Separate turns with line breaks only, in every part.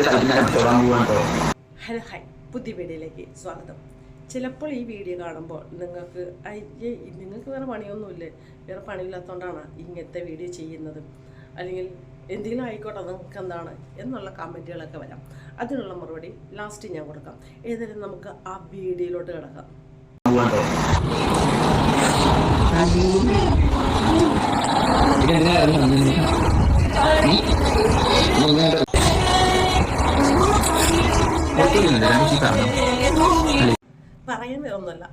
Hello hi പുതിയ വീഡിയോയിലേക്ക് സ്വാഗതം. ചിലപ്പോൾ ഈ വീഡിയോ കാണുമ്പോൾ നിങ്ങൾക്ക് നിങ്ങൾക്ക് വേറെ പണിയൊന്നുമില്ലേ? വേറെ പണിയില്ലാത്തതുകൊണ്ടാണ് ഇങ്ങനത്തെ വീഡിയോ ചെയ്യുന്നത്. അല്ലെങ്കിൽ എന്തെങ്കിലും ആയിക്കോട്ടെ നിങ്ങൾക്ക് എന്താണ് എന്നുള്ള കമന്റുകളൊക്കെ വരാം. അതിനുള്ള മറുപടി ലാസ്റ്റ് ഞാൻ കൊടുക്കാം. ഏതായാലും നമുക്ക് ആ വീഡിയോയിലോട്ട് കിടക്കാം.
പോവാണ്
പറയാൻ വേറൊന്നുമല്ല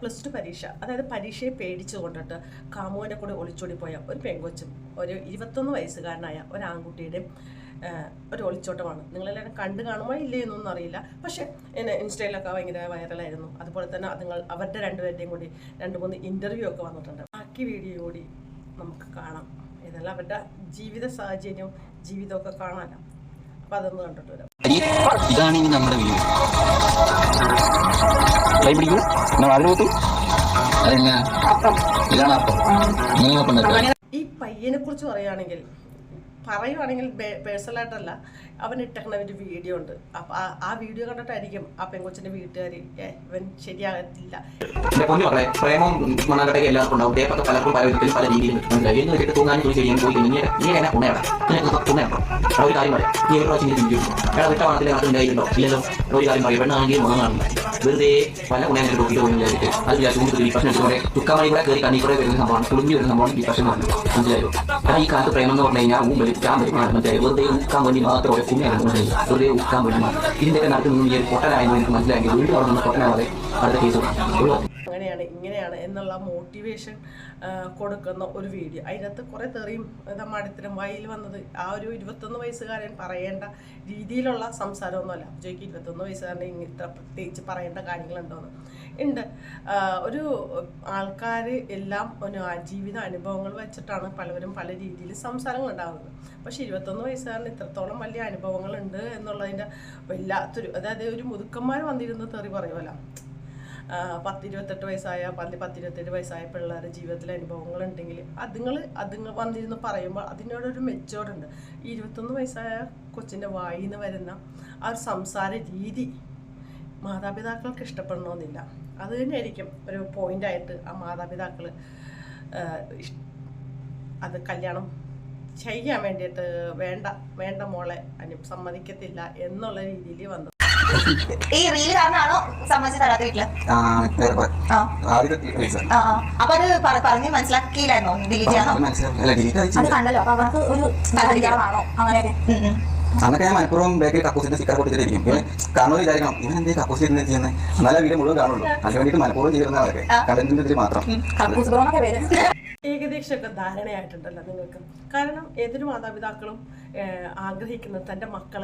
പ്ലസ് ടു പരീക്ഷ. അതായത് പരീക്ഷയെ പേടിച്ചു കൊണ്ടിട്ട് കാമുവിന്റെ കൂടെ ഒളിച്ചോടി പോയ ഒരു പെങ്കൊച്ചും ഒരു ഇരുപത്തൊന്ന് വയസ്സുകാരനായ ഒരു ആൺകുട്ടിയുടെ ഒരു ഒളിച്ചോട്ടമാണ്. നിങ്ങളെല്ലാവരും കണ്ടു കാണുമോ ഇല്ലേ എന്നൊന്നും അറിയില്ല. പക്ഷേ എന്നെ ഇൻസ്റ്റയിലൊക്കെ ഭയങ്കര വൈറലായിരുന്നു. അതുപോലെ തന്നെ അതുങ്ങൾ അവരുടെ രണ്ടുപേരുടെയും കൂടി രണ്ട് മൂന്ന് ഇന്റർവ്യൂ ഒക്കെ വന്നിട്ടുണ്ട്. ബാക്കി വീഡിയോ കൂടി നമുക്ക് കാണാം. ഇതെല്ലാം അവരുടെ ജീവിത സാഹചര്യവും ജീവിതമൊക്കെ കാണാനോ അതൊന്ന് കണ്ടിട്ട് വരാം.
ഇതാണ് ഇനി നമ്മുടെ വീട് കൈ പിടിക്കൂ. പോത്തു അതെന്നാ? ഇതാണ് അപ്പം.
ഈ പയ്യനെ കുറിച്ച് പറയുകയാണെങ്കിൽ പറയുവാണെങ്കിൽ പേഴ്സണൽ ആയിട്ടല്ല. അവൻ ഇട്ടേക്കുന്ന ഒരു വീഡിയോ ഉണ്ട്. അപ്പൊ ആ- വീഡിയോ കണ്ടിട്ടായിരിക്കും ആ പെങ്കൊച്ചിന്റെ വീട്ടുകാർ ഇവൻ ശരിയാകത്തില്ല.
എല്ലാവർക്കും ഉണ്ടാവും. പല പോയി ചെയ്യാൻ പോയി നീ എന്നെ ഒരു ഇല്ലല്ലോ. ഒരു പല നിങ്ങൾക്ക് പ്രശ്നം ഡിപ്രഷൻ എന്ന് മനസ്സിലായോ? ഈ കാലത്ത് പ്രേമം എന്ന് പറഞ്ഞു കഴിഞ്ഞാൽ വെറുതെ ഉക്കാൻ വേണ്ടി മനസ്സിലായി വെറുതെ ഉക്കാൻ വേണ്ടി ഇതിന്റെയൊക്കെ നിന്ന് ഈ ഒരു പൊട്ടനായെന്ന് എനിക്ക് വീണ്ടും അവിടെ അടുത്ത കേസ്
അങ്ങനെയാണ് ഇങ്ങനെയാണ് എന്നുള്ള മോട്ടിവേഷൻ കൊടുക്കുന്ന ഒരു വീഡിയോ അതിനകത്ത് കുറേ തെറിയും മടുത്തരം വയൽ വന്നത് ആ ഒരു ഇരുപത്തൊന്ന് വയസ്സുകാരൻ പറയേണ്ട രീതിയിലുള്ള സംസാരമൊന്നുമല്ല. ജോയ്ക്ക് ഇരുപത്തൊന്ന് വയസ്സുകാരനെ ഇങ്ങ- ഇത്ര പ്രത്യേകിച്ച് പറയേണ്ട കാര്യങ്ങളുണ്ടോന്ന്. ഉണ്ട്. ഒരു ആൾക്കാർ എല്ലാം ഒരു ജീവിത അനുഭവങ്ങൾ വെച്ചിട്ടാണ് പലവരും പല രീതിയിൽ സംസാരങ്ങൾ ഉണ്ടാകുന്നത് പക്ഷേ ഇരുപത്തൊന്ന് വയസ്സുകാരന് ഇത്രത്തോളം വലിയ അനുഭവങ്ങളുണ്ട് എന്നുള്ളതിന്റെ വല്ലാത്തൊരു അതായത് ഒരു മുതുക്കന്മാർ വന്നിരുന്ന് തെറി പറയുമല്ലോ പത്തിരുപത്തെട്ട് വയസ്സായ പല പത്തിരുപത്തെട്ട് വയസ്സായ പിള്ളേരുടെ ജീവിതത്തിലെ അനുഭവങ്ങൾ ഉണ്ടെങ്കിൽ അതുങ്ങൾ അതുങ്ങൾ വന്നിരുന്ന് പറയുമ്പോൾ അതിനോടൊരു മെച്ചോർഡുണ്ട് ഈ ഇരുപത്തൊന്ന് വയസ്സായ കൊച്ചിന്റെ വായിന്ന് വരുന്ന ആ ഒരു സംസാര രീതി മാതാപിതാക്കൾക്ക് ഇഷ്ടപ്പെടണമെന്നില്ല അത് തന്നെയായിരിക്കും ഒരു പോയിന്റായിട്ട് ആ മാതാപിതാക്കൾ അത് കല്യാണം ചെയ്യാൻ വേണ്ടിയിട്ട് വേണ്ട വേണ്ട മോളെ അനു സമ്മതിക്കത്തില്ല എന്നുള്ള രീതിയിൽ വന്നു
ഈ റീൽ കാരണമാണോ സമ്മതിച്ച് തരാത്ത വീട്ടിൽ. അപ്പൊ അത് പറഞ്ഞ് മനസ്സിലാക്കിയില്ലായിരുന്നോ? ഡിലീറ്റ് ചെയ്യാനോ?
അത്
കണ്ടല്ലോ. അപ്പൊ അവർക്ക് ഒരു അങ്ങനെയൊക്കെ.
അന്നൊക്കെ ഞാൻ മലപ്പുറം ബേക്കറി കക്കൂസിന്റെ സ്റ്റിക്കർ പൊട്ടിച്ചിട്ടിരിക്കും. കാണുമ്പോൾ വിചാരിക്കണം ഇവൻ എന്തേ കക്കൂസ് ഇരുന്ന് ചെയ്യുന്നത് എന്നാലും വീഡിയോ മുഴുവൻ കാണുള്ളൂ. അതിന് വേണ്ടിയിട്ട് മലപ്പുറം ചെയ്യുന്ന ആളൊക്കെ. കണ്ടന്റിന്റെ ഇതിൽ മാത്രം.
ഏകദേശമൊക്കെ ധാരണയായിട്ടുണ്ടല്ലോ നിങ്ങൾക്ക്. കാരണം ഏതൊരു മാതാപിതാക്കളും ആഗ്രഹിക്കുന്നത് തന്റെ മക്കൾ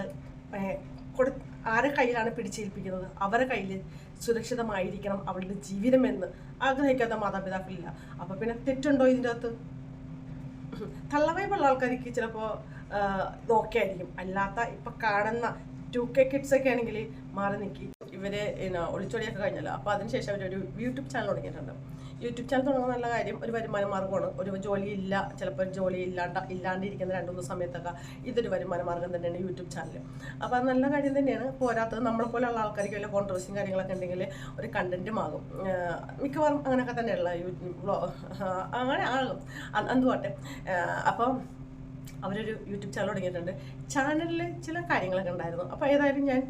കൊടു ആരെ കയ്യിലാണ് പിടിച്ചേൽപ്പിക്കുന്നത്? അവരെ കയ്യിൽ സുരക്ഷിതമായിരിക്കണം അവളുടെ ജീവിതമെന്ന് ആഗ്രഹിക്കാത്ത മാതാപിതാക്കളില്ല. അപ്പോൾ പിന്നെ തെറ്റുണ്ടോ ഇതിന്റെ അകത്ത്? തള്ളവൈബുള്ള ആൾക്കാർക്ക് ചിലപ്പോൾ ഇതൊക്കെ ആയിരിക്കും അല്ലാത്ത ഇപ്പം കാണുന്ന ടു കെ കിഡ്സ് ഒക്കെ ആണെങ്കിൽ മാറി നിൽക്കി ഇവർ ഒളിച്ചൊടിയൊക്കെ കഴിഞ്ഞല്ലോ. അപ്പോൾ അതിനുശേഷം അവരൊരു യൂട്യൂബ് ചാനൽ തുടങ്ങിയിട്ടുണ്ട്. യൂട്യൂബ് ചാനൽ തുടങ്ങുന്ന നല്ല കാര്യം ഒരു വരുമാന മാർഗമാണ് ഒരു ജോലി ഇല്ല ചിലപ്പോൾ ജോലി ഇല്ലാണ്ട ഇല്ലാണ്ടിരിക്കുന്ന രണ്ട് മൂന്ന് സമയത്തൊക്കെ ഇതൊരു വരുമാന മാർഗം തന്നെയാണ് യൂട്യൂബ് ചാനൽ അപ്പോൾ അത് നല്ല കാര്യം തന്നെയാണ്. പോരാത്തത് നമ്മളെ പോലെയുള്ള ആൾക്കാർക്ക് വല്ല കോൺട്രവേഴ്സിയും കാര്യങ്ങളൊക്കെ ഉണ്ടെങ്കിൽ ഒരു കണ്ടന്റും ആകും മിക്കവാറും അങ്ങനെയൊക്കെ തന്നെയുള്ള യൂട്യൂബ് അങ്ങനെ ആകും. എന്തുവാട്ടെ? അപ്പം അവരൊരു യൂട്യൂബ് ചാനൽ തുടങ്ങിയിട്ടുണ്ട്. ചാനലിൽ ചില കാര്യങ്ങളൊക്കെ ഉണ്ടായിരുന്നു. അപ്പോൾ ഏതായാലും ഞാൻ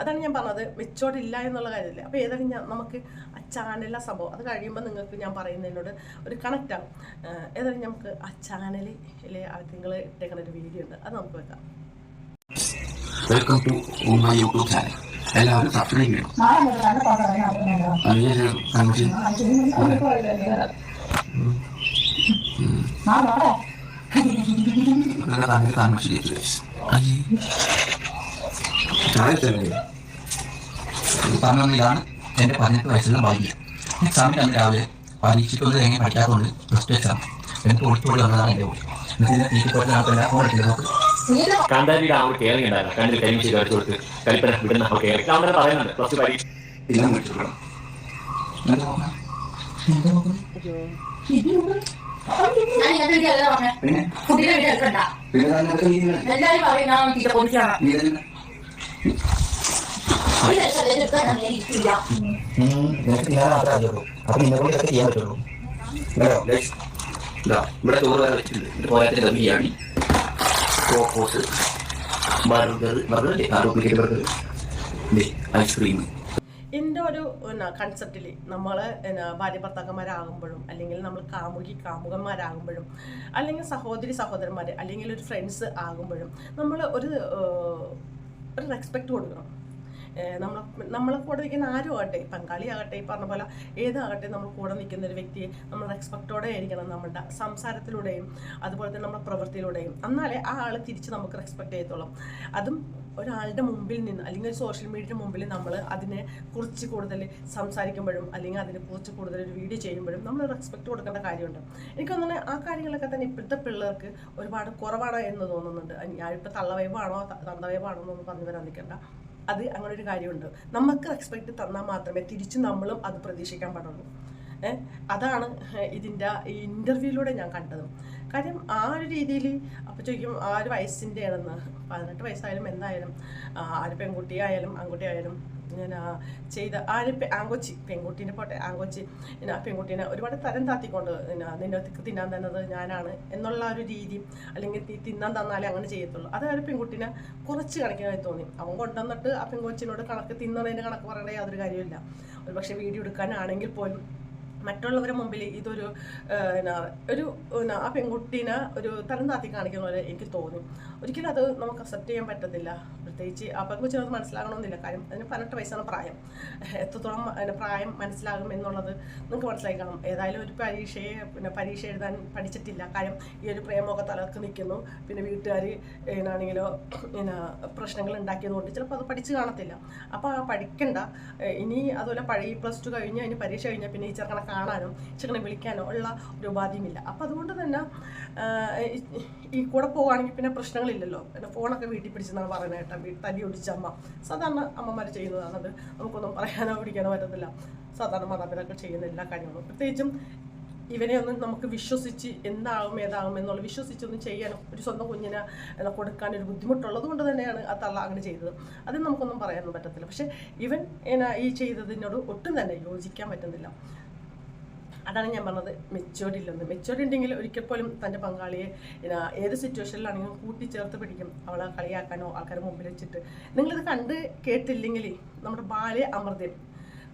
അതാണ് ഞാൻ പറഞ്ഞത്. മെച്ചോടില്ല എന്നുള്ള കാര്യമില്ല. അപ്പോൾ ഏതായാലും ഞാൻ നമുക്ക് ആ ചാനലിലെ സംഭവം അത് കഴിയുമ്പോൾ നിങ്ങൾക്ക് ഞാൻ പറയുന്നതിനോട് ഒരു കണക്റ്റ് ആവും. ഏതായാലും നമുക്ക് ആ ചാനലിൽ നിങ്ങൾ ഇട്ടേക്കുന്ന ഒരു വീഡിയോ ഉണ്ട്. അത് നമുക്ക് വെക്കാം.
വെൽക്കം ടു യൂട്യൂബ് ചാനൽ എല്ലാവരും സബ്സ്ക്രൈബ് ചെയ്യണം. അതിനുശേഷം കൺഫ്യൂഷൻ
നാളെ നാളെ
താങ്കൾ താമസിച്ചു പറഞ്ഞതാണ് എന്റെ പതിനെട്ട് വയസ്സുള്ള ഭാഗ്യം എക്സാമിന് അന്ന് രാവിലെ പരീക്ഷിക്കുന്നത് എങ്ങനെ പഠിക്കാത്തതുകൊണ്ട് ഫസ്റ്റ് എക്സാം എനിക്ക് ഒളിച്ചോടി വന്നതാണ് എന്റെ എന്നിട്ട് നോക്ക്
കാന്താരിയുടെ ആ ഒരു കെയറിംഗ് ഉണ്ടായിരുന്നു. കണ്ണിൽ കരിയും ചെയ്ത് അടിച്ചു കൊടുത്ത്. കളിപ്പന വിടുന്ന ആ കെയറിംഗ് ഞാൻ അങ്ങനെ പറയുന്നുണ്ട്. പ്ലസ് ടു പരീക്ഷ
എല്ലാം മേടിച്ചിട്ടുള്ളൂ എന്നിട്ട് പിന്നെ? ഞാൻ നീ
എല്ലാരും പറയും ഞാൻ തീറ്റ പൊതിക്കാണ്
നീ ഇതെന്നെ-
ഇല്ല
നിനക്ക് ഞാൻ മാത്രമേ അറിയുള്ളൂ അപ്പൊ നിന്നെ കൊണ്ട് ഇതൊക്കെ ചെയ്യാൻ പറ്റുള്ളൂ. ഇതാ guys. ഇതാ ഇവിടെ ചോറ് വേറെ വെച്ചിട്ടുണ്ട്. Biryani. Burger burger burger ice cream
എന്റെ ഒരു എന്നാ കൺസെപ്റ്റിൽ നമ്മൾ ഭാര്യ ഭർത്താക്കന്മാരാകുമ്പോഴും അല്ലെങ്കിൽ നമ്മൾ കാമുകി കാമുകന്മാരാകുമ്പോഴും അല്ലെങ്കിൽ സഹോദരി സഹോദരന്മാർ അല്ലെങ്കിൽ ഒരു ഫ്രണ്ട്സ് ആകുമ്പോഴും നമ്മൾ ഒരു ഒരു റെസ്പെക്റ്റ് കൊടുക്കണം. നമ്മൾ നമ്മളെ കൂടെ നിൽക്കുന്ന ആരും ആകട്ടെ പങ്കാളി ആകട്ടെ ഈ പറഞ്ഞ പോലെ ഏതാകട്ടെ നമ്മൾ കൂടെ നിൽക്കുന്ന ഒരു വ്യക്തിയെ നമ്മൾ റെസ്പെക്റ്റോടെ ആയിരിക്കണം നമ്മുടെ സംസാരത്തിലൂടെയും അതുപോലെ തന്നെ നമ്മുടെ പ്രവൃത്തിയിലൂടെയും. എന്നാലേ ആ ആൾ തിരിച്ച് നമുക്ക് റെസ്പെക്ട് ചെയ്യത്തുള്ളൂ. അതും ഒരാളുടെ മുമ്പിൽ നിന്ന് അല്ലെങ്കിൽ ഒരു സോഷ്യൽ മീഡിയയുടെ മുമ്പിൽ നമ്മൾ അതിനെ കുറിച്ച് കൂടുതൽ സംസാരിക്കുമ്പോഴും അല്ലെങ്കിൽ അതിനെ കുറിച്ച് കൂടുതൽ ഒരു വീഡിയോ ചെയ്യുമ്പോഴും നമ്മൾ റെസ്പെക്ട് കൊടുക്കേണ്ട കാര്യമുണ്ട്. എനിക്ക് തോന്നുന്നത് ആ കാര്യങ്ങളൊക്കെ തന്നെ ഇപ്പോഴത്തെ പിള്ളേർക്ക് ഒരുപാട് കുറവാണ് എന്ന് തോന്നുന്നുണ്ട്. ഞാനിപ്പോൾ തള്ളവൈബാണോ തന്തവൈബാണോ എന്നൊന്നും പറഞ്ഞു വരാൻ നിൽക്കണ്ട. അത് അങ്ങനെ ഒരു കാര്യമുണ്ട്. നമുക്ക് റെസ്പെക്ട് തന്നാൽ മാത്രമേ തിരിച്ച് നമ്മളും അത് പ്രതീക്ഷിക്കാൻ പാടുള്ളൂ. അതാണ് ഇതിന്റെ ഈ ഇന്റർവ്യൂയിലൂടെ ഞാൻ കണ്ടത്. കാര്യം ആ ഒരു രീതിയിൽ അപ്പോൾ ചോദിക്കും ആ ഒരു വയസ്സിന്റെ ആണെന്ന് പതിനെട്ട് വയസ്സായാലും എന്തായാലും ആ ഒരു പെൺകുട്ടിയായാലും ആൺകുട്ടിയായാലും ഞാൻ ചെയ്ത ആ ഒരു ആങ്കൊച്ചി പെൺകുട്ടീനെ പോട്ടെ ആങ്കൊച്ചി പിന്നെ പെൺകുട്ടീനെ ഒരുപാട് തരം താത്തിക്കൊണ്ട് നിന്നെ തിന്നാൻ തന്നത് ഞാനാണ് എന്നുള്ള ഒരു രീതി അല്ലെങ്കിൽ തിന്നാൻ തന്നാലേ അങ്ങനെ ചെയ്യത്തുള്ളൂ. അത് ഒരു പെൺകുട്ടീനെ കുറച്ച് കണക്കിനായി തോന്നി. അവൻ കൊണ്ടുവന്നിട്ട് ആ പെൺകൊച്ചിനോട് കണക്ക് തിന്നണതിന്റെ കണക്ക് പറയേണ്ട യാതൊരു കാര്യമില്ല ഒരു പക്ഷേ വീഡിയോ എടുക്കാനാണെങ്കിൽ പോലും മറ്റുള്ളവരുടെ മുമ്പിൽ ഇതൊരു എന്നാ ഒരു ആ പെൺകുട്ടീനെ ഒരു തരം താത്തി കാണിക്കുന്ന പോലെ എനിക്ക് തോന്നി. ഒരിക്കലും അത് നമുക്ക് അക്സെപ്റ്റ് ചെയ്യാൻ പറ്റത്തില്ല. പ്രത്യേകിച്ച് അപ്പം അത് മനസ്സിലാകണമെന്നില്ല. കാര്യം അതിന് പതിനെട്ട് വയസ്സാണ് പ്രായം. എത്രത്തോളം അതിന് പ്രായം മനസ്സിലാകും എന്നുള്ളത് നിങ്ങൾക്ക് മനസ്സിലാക്കണം കാണും ഏതായാലും ഒരു പരീക്ഷയെ പിന്നെ പരീക്ഷ എഴുതാൻ പഠിച്ചിട്ടില്ല. കാര്യം ഈ ഒരു പ്രേമമൊക്കെ തലർക്ക് നിൽക്കുന്നു. പിന്നെ വീട്ടുകാർ എന്നാണെങ്കിലോ പിന്നെ പ്രശ്നങ്ങൾ ഉണ്ടാക്കിയതുകൊണ്ട് ചിലപ്പോൾ അത് പഠിച്ചു കാണത്തില്ല. അപ്പോൾ ആ പഠിക്കണ്ട. ഇനി അതുപോലെ പഴയ പ്ലസ് ടു കഴിഞ്ഞ് അതിന് പരീക്ഷ കഴിഞ്ഞാൽ പിന്നെ ഈ ചെറുക്കനെ കാണാനോ ചെറുക്കനെ വിളിക്കാനോ ഉള്ള ഒരു ഉപാധിയുമില്ല. അപ്പോൾ അതുകൊണ്ട് തന്നെ ഈ കൂടെ പോവുകയാണെങ്കിൽ പിന്നെ പ്രശ്നങ്ങളില്ലല്ലോ. പിന്നെ ഫോണൊക്കെ വീട്ടിൽ പിടിച്ചെന്നാണ് പറയുന്നത് കേട്ടോ. തല്ലി ഒടിച്ച അമ്മ. സാധാരണ അമ്മമാർ ചെയ്യുന്നതാണത്. നമുക്കൊന്നും പറയാനോ പിടിക്കാനോ പറ്റത്തില്ല. സാധാരണ മാതാപിതാക്കൾ ചെയ്യുന്ന എല്ലാ കാര്യങ്ങളും. പ്രത്യേകിച്ചും ഇവനെ ഒന്നും നമുക്ക് വിശ്വസിച്ച് എന്താകും ഏതാകും എന്നുള്ള വിശ്വസിച്ചൊന്നും ചെയ്യാനും ഒരു സ്വന്തം കുഞ്ഞിനെ കൊടുക്കാൻ ഒരു ബുദ്ധിമുട്ടുള്ളത് കൊണ്ട് തന്നെയാണ് ആ തള്ള അങ്ങനെ ചെയ്തത്. അത് നമുക്കൊന്നും പറയാനൊന്നും പറ്റത്തില്ല. പക്ഷെ ഇവൻ ഈ ചെയ്തതിനോട് ഒട്ടും തന്നെ യോജിക്കാൻ പറ്റുന്നില്ല. അതാണ് ഞാൻ പറഞ്ഞത് മെച്ചോർഡ് ഇല്ലെന്ന് മെച്ചോർഡ് ഉണ്ടെങ്കിൽ ഒരിക്കൽ പോലും തന്റെ പങ്കാളിയെ ഏത് സിറ്റുവേഷനിലാണെങ്കിലും കൂട്ടിച്ചേർത്ത് പിടിക്കും. അവളെ കളിയാക്കാനോ ആൾക്കാരെ മുമ്പിൽ വെച്ചിട്ട്. നിങ്ങളിത് കണ്ട് കേട്ടില്ലെങ്കിൽ നമ്മുടെ ബാലെ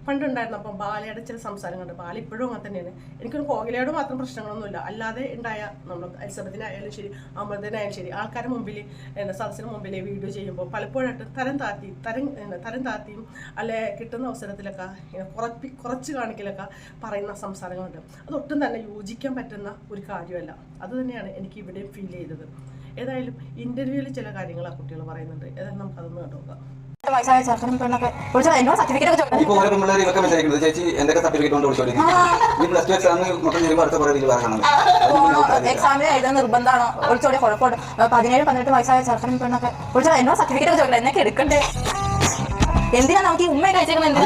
അമൃതം പണ്ടുണ്ടായിരുന്നപ്പം ബാലയുടെ ചില സംസാരങ്ങളുണ്ട്. ബാല ഇപ്പോഴും അങ്ങനെ തന്നെയാണ്. എനിക്കൊരു കോകിലയോട് മാത്രം പ്രശ്നങ്ങളൊന്നുമില്ല. അല്ലാതെ ഉണ്ടായ നമ്മൾ എലിസബത്തിനായാലും ശരി അമൃതനായാലും ശരി ആൾക്കാരുടെ മുമ്പിൽ സദസ്സിന് മുമ്പിൽ വീഡിയോ ചെയ്യുമ്പോൾ പലപ്പോഴായിട്ട് തരം താത്തി തരം തരം താത്തിയും അല്ലെ കിട്ടുന്ന അവസരത്തിലൊക്കെ കുറപ്പി കുറച്ച് കാണിക്കലൊക്കെ പറയുന്ന സംസാരങ്ങളുണ്ട്. അതൊട്ടും തന്നെ യോജിക്കാൻ പറ്റുന്ന ഒരു കാര്യമല്ല. അത് തന്നെയാണ് എനിക്ക് ഇവിടെ ഫീൽ ചെയ്തത്. ഏതായാലും ഇന്റർവ്യൂവിൽ ചില കാര്യങ്ങൾ ആ കുട്ടികൾ പറയുന്നുണ്ട്. ഏതായാലും നമുക്കതൊന്ന് കണ്ടുനോക്കാം.
വയസ്സായ ചെറുക്കനും പെണ്ണൊക്കെ വിളിച്ചാൽ എന്നോട് സർട്ടിഫിക്കറ്റ് ഒക്കെ ചോദിക്കും
ഇപ്പൊ ഓരോ പിള്ളേർ വിചാരിക്കുന്നത് ചേച്ചി എന്തൊക്കെ സർട്ടിഫിക്കറ്റ് കൊണ്ട് വിളിച്ചോണ്ടിരിക്കും ഈ പ്ലസ് ടു എക്സാം മൊത്തം ചെയ്യുമ്പോൾ അടുത്ത കുറെ രീതിയിൽ പറയണം
എക്സാമിന് എഴുതുന്ന നിർബന്ധമാണോ? ഒളിച്ചോടിയ കുഴപ്പമുണ്ട്. പതിനേഴ് പതിനെട്ട് വയസ്സായ ചെറുക്കനും പെണ്ണൊക്കെ വിളിച്ചാൽ എന്നോട് സർട്ടിഫിക്കറ്റ് ഒക്കെ ചോദിക്കില്ല എന്നൊക്കെ എടുക്കണ്ടേ? എന്തിനാ നമുക്ക് ഈ ഉമ്മയെ കഴിച്ചേക്കുന്നത്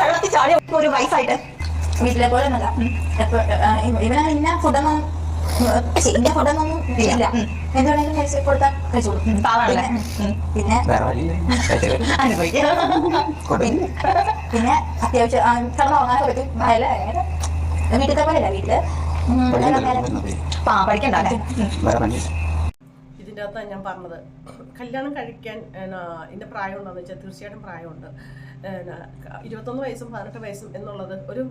വെള്ളത്തിൽ ചാടി ഒരു വയസ്സായിട്ട്. വീട്ടിലെ പോലെ ആ, ഇവന് ഇന്ന ഫുഡൊന്നും ഇന്ന ഇല്ല. കഴിച്ച് കൊടുത്താൽ കഴിച്ചോളൂ.
പാവാണല്ലേ?
പിന്നെ. പിന്നെ അത്യാവശ്യം കിടന്ന് ഉറങ്ങാനൊക്കെ പറ്റും. അല്ല അങ്ങനെ. വീട്ടിലത്തെ പോലെയല്ല
വീട്ടിൽ.
ഇതിന്റെ അകത്താണ് ഞാൻ പറഞ്ഞത്. കല്യാണം കഴിക്കാൻ എന്റെ പ്രായം ഉണ്ടോയെന്ന് വെച്ചാൽ തീർച്ചയായിട്ടും പ്രായമുണ്ട്. ഇരുപത്തൊന്ന് വയസ്സും പതിനെട്ട് വയസ്സും എന്നുള്ളത് ഒരു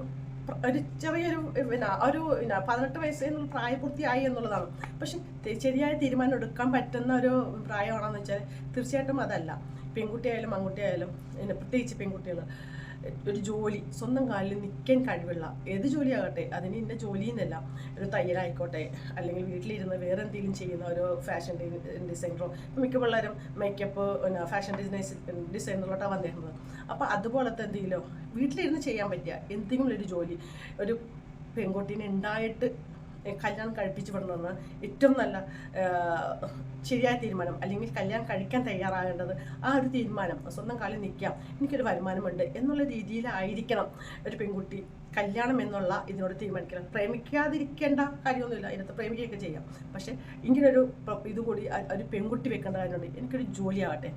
ഒരു ചെറിയൊരു പിന്നെ ഒരു പിന്നെ പതിനെട്ട് വയസ്സിൽ നിന്ന് പ്രായപൂർത്തിയായി എന്നുള്ളതാണ്. പക്ഷെ ശരിയായ തീരുമാനം എടുക്കാൻ പറ്റുന്ന ഒരു പ്രായമാണോ എന്ന് വെച്ചാൽ തീർച്ചയായിട്ടും അതല്ല. പെൺകുട്ടിയായാലും ആൺകുട്ടിയായാലും പിന്നെ പ്രത്യേകിച്ച് പെൺകുട്ടികൾ ഒരു ജോലി സ്വന്തം കാലിൽ നിൽക്കാൻ കഴിവുള്ള ഏത് ജോലിയാകട്ടെ അതിന് ഇന്ന ജോലി എന്നല്ല. ഒരു തയ്യലായിക്കോട്ടെ അല്ലെങ്കിൽ വീട്ടിലിരുന്ന് വേറെ എന്തെങ്കിലും ചെയ്യുന്ന ഒരു ഫാഷൻ ഡിസൈനറോ മിക്ക പിള്ളേരും മേക്കപ്പ് ഫാഷൻ ഡിസൈൻ ഡിസൈനറിലോട്ടാണ് വന്നിരുന്നത് അപ്പോൾ അതുപോലത്തെ എന്തെങ്കിലും വീട്ടിലിരുന്ന് ചെയ്യാൻ പറ്റിയ എന്തെങ്കിലും ഒരു ജോലി ഒരു പെൺകുട്ടീനെ ഉണ്ടായിട്ട് കല്യാണം കഴിപ്പിച്ചു വിടണമെന്ന് ഏറ്റവും നല്ല ശരിയായ തീരുമാനം അല്ലെങ്കിൽ കല്യാണം കഴിക്കാൻ തയ്യാറാകേണ്ടത് ആ ഒരു തീരുമാനം സ്വന്തം കാലിൽ നിൽക്കാം എനിക്കൊരു വരുമാനമുണ്ട് എന്നുള്ള രീതിയിലായിരിക്കണം ഒരു പെൺകുട്ടി കല്യാണം എന്നുള്ള ഇതിനോട് തീരുമാനിക്കണം. പ്രേമിക്കാതിരിക്കേണ്ട കാര്യമൊന്നുമില്ല ഇതിനകത്ത് പ്രേമിക്കുകയൊക്കെ ചെയ്യാം. പക്ഷേ ഇങ്ങനൊരു ഇതുകൂടി ഒരു പെൺകുട്ടി വെക്കേണ്ട കാര്യമുണ്ട്. എനിക്കൊരു ജോലിയാകട്ടെ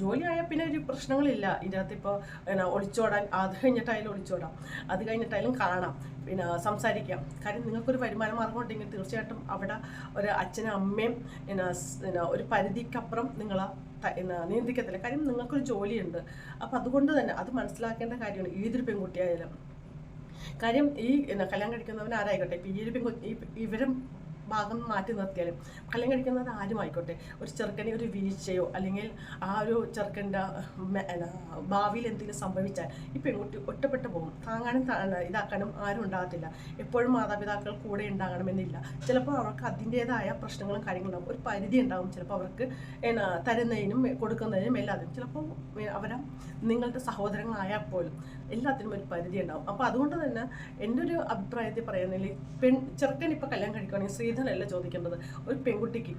ജോലി ആയാൽ പിന്നെ ഒരു പ്രശ്നങ്ങളില്ല. ഇതിനകത്ത് ഇപ്പോൾ പിന്നെ ഒളിച്ചോടാൻ അത് കഴിഞ്ഞിട്ടായാലും ഒളിച്ചോടാം. അത് കഴിഞ്ഞിട്ടായാലും കാണാം. പിന്നെ സംസാരിക്കാം. കാര്യം നിങ്ങൾക്കൊരു വരുമാന മാർഗം ഉണ്ടെങ്കിൽ തീർച്ചയായിട്ടും അവിടെ ഒരു അച്ഛനും അമ്മയും പിന്നെ ഒരു പരിധിക്കപ്പുറം പിന്നെ നിയന്ത്രിക്കത്തില്ല. കാര്യം നിങ്ങൾക്കൊരു ജോലിയുണ്ട്. അപ്പം അതുകൊണ്ട് തന്നെ അത് മനസ്സിലാക്കേണ്ട കാര്യമാണ് ഏതൊരു പെൺകുട്ടിയായാലും. കാര്യം ഈ കല്യാണം കഴിക്കുന്നവൻ ആരായിക്കോട്ടെ? ഇപ്പം ഈ ഒരു പെൺകുട്ടി ഇവരും ഭാഗം മാറ്റി നിർത്തിയാലും കല്യാണം കഴിക്കുന്നത് ആരും ആയിക്കോട്ടെ. ഒരു ചെറുക്കനെ ഒരു വീഴ്ചയോ അല്ലെങ്കിൽ ആ ഒരു ചെറുക്കന്റെ ഭാവിയിൽ എന്തെങ്കിലും സംഭവിച്ചാൽ ഈ പെൺകുട്ടി ഒറ്റപ്പെട്ടു പോകും. താങ്ങാനും ഇതാക്കാനും ആരും ഉണ്ടാകത്തില്ല. എപ്പോഴും മാതാപിതാക്കൾ കൂടെ ഉണ്ടാകണമെന്നില്ല. ചിലപ്പോൾ അവർക്ക് അതിന്റേതായ പ്രശ്നങ്ങളും കാര്യങ്ങളും ഒരു പരിധി ഉണ്ടാകും ചിലപ്പോൾ അവർക്ക് തരുന്നതിനും കൊടുക്കുന്നതിനും എല്ലാത്തിനും. ചിലപ്പോൾ അവരെ നിങ്ങളുടെ സഹോദരങ്ങളായാൽ പോലും എല്ലാത്തിനും ഒരു പരിധി ഉണ്ടാകും. അപ്പോൾ അതുകൊണ്ട് തന്നെ എന്റെ ഒരു അഭിപ്രായത്തിൽ പറയുന്നതിൽ പെൺ ചെറുക്കൻ ഇപ്പോൾ കല്യാണം കഴിക്കുകയാണെങ്കിൽ സ്ത്രീധനമല്ല ചോദിക്കേണ്ടത്? ഒരു പെൺകുട്ടിക്ക്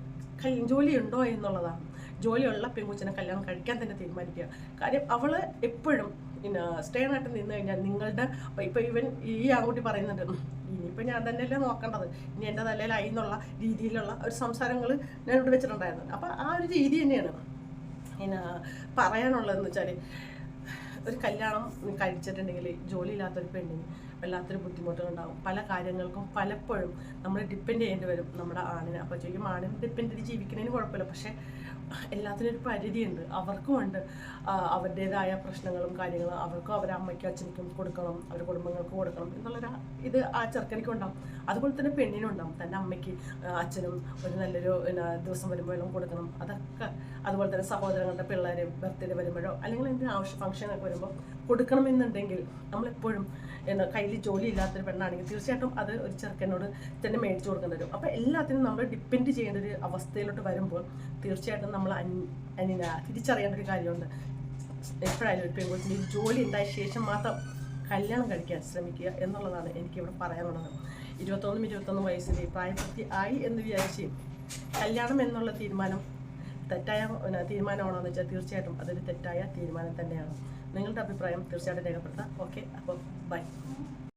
ഉണ്ടോ എന്നുള്ളതാണ്. ജോലിയുള്ള പെൺകുച്ചിനെ കല്യാണം കഴിക്കാൻ തന്നെ തീരുമാനിക്കുക. കാര്യം അവൾ എപ്പോഴും പിന്നെ സ്റ്റേ നാട്ടിൽ നിന്ന് കഴിഞ്ഞാൽ നിങ്ങളുടെ ഇപ്പൊ ഇവൻ ഈ ആൺകുട്ടി പറയുന്നുണ്ട് "ഉം, ഇനിയിപ്പോൾ ഞാൻ തന്നെയല്ലേ നോക്കേണ്ടത്. ഇനി എന്റെ തലയിലായി എന്നുള്ള രീതിയിലുള്ള ഒരു സംസാരങ്ങൾ ഞാൻ ഇവിടെ വെച്ചിട്ടുണ്ടായിരുന്നു. അപ്പോൾ ആ ഒരു രീതി തന്നെയാണ്. പിന്നെ പറയാനുള്ളതെന്ന് വെച്ചാൽ ഒരു കല്യാണം കഴിച്ചിട്ടുണ്ടെങ്കിൽ ജോലി ജോലിയില്ലാത്തൊരു പെണ്ണിന് വല്ലാത്തൊരു ബുദ്ധിമുട്ടുകളുണ്ടാവും. പല കാര്യങ്ങൾക്കും പലപ്പോഴും നമ്മൾ ഡിപ്പെൻഡ് ചെയ്യേണ്ടി വരും നമ്മുടെ ആണിനെ. അപ്പോൾ ചോദിക്കും ആണിനെ ഡിപ്പെൻഡ് ചെയ്ത് ജീവിക്കുന്നതിന് കുഴപ്പമില്ല. പക്ഷേ എല്ലാത്തിനും ഒരു പരിധിയുണ്ട്. അവർക്കും ഉണ്ട്. അവരുടേതായ പ്രശ്നങ്ങളും കാര്യങ്ങളും അവർക്കും അവരുടെ അമ്മയ്ക്കും അച്ഛനും കൊടുക്കണം. അവരുടെ കുടുംബങ്ങൾക്ക് കൊടുക്കണം എന്നുള്ളൊരു ഇത് ആ ചെറുക്കനിക്കും ഉണ്ടാവും അതുപോലെ തന്നെ പെണ്ണിനും ഉണ്ടാവും തന്റെ അമ്മയ്ക്ക് അച്ഛനും ഒരു നല്ലൊരു ദിവസം വരുമ്പോൾ എല്ലാം കൊടുക്കണം. അതൊക്കെ അതുപോലെ തന്നെ സഹോദരങ്ങളുടെ പിള്ളേർ ബർത്ത്ഡേ വരുമ്പോഴോ അല്ലെങ്കിൽ എന്തെങ്കിലും ആവശ്യ ഫംഗ്ഷനൊക്കെ വരുമ്പോൾ കൊടുക്കണമെന്നുണ്ടെങ്കിൽ നമ്മളെപ്പോഴും എന്താ കയ്യിൽ ജോലി ഇല്ലാത്തൊരു പെണ്ണാണെങ്കിൽ തീർച്ചയായിട്ടും അത് ഒരു ചെറുക്കനോട് തന്നെ മേടിച്ചു കൊടുക്കേണ്ടി വരും. അപ്പോൾ എല്ലാത്തിനും നമ്മൾ ഡിപ്പെൻഡ് ചെയ്യേണ്ട ഒരു അവസ്ഥയിലോട്ട് വരുമ്പോൾ തീർച്ചയായിട്ടും നമ്മൾ അനി അനിന തിരിച്ചറിയേണ്ട ഒരു കാര്യമുണ്ട്. എപ്പോഴായാലും ഒരു പെൺകുട്ടിന്റെ ഒരു ജോലി ഉണ്ടായ ശേഷം മാത്രം കല്യാണം കഴിക്കാൻ ശ്രമിക്കുക എന്നുള്ളതാണ് എനിക്കിവിടെ പറയാനുള്ളത്. ഇരുപത്തൊന്നും ഇരുപത്തൊന്നും വയസ്സിൽ പ്രായപൂർത്തി ആയി എന്ന് വിചാരിച്ച് കല്യാണം എന്നുള്ള തീരുമാനം തെറ്റായ തീരുമാനമാണോ എന്ന് വെച്ചാൽ തീർച്ചയായിട്ടും അതൊരു തെറ്റായ തീരുമാനം തന്നെയാണ്. നിങ്ങളുടെ അഭിപ്രായം തീർച്ചയായിട്ടും രേഖപ്പെടുത്താം. ഓക്കെ അപ്പോൾ ബൈ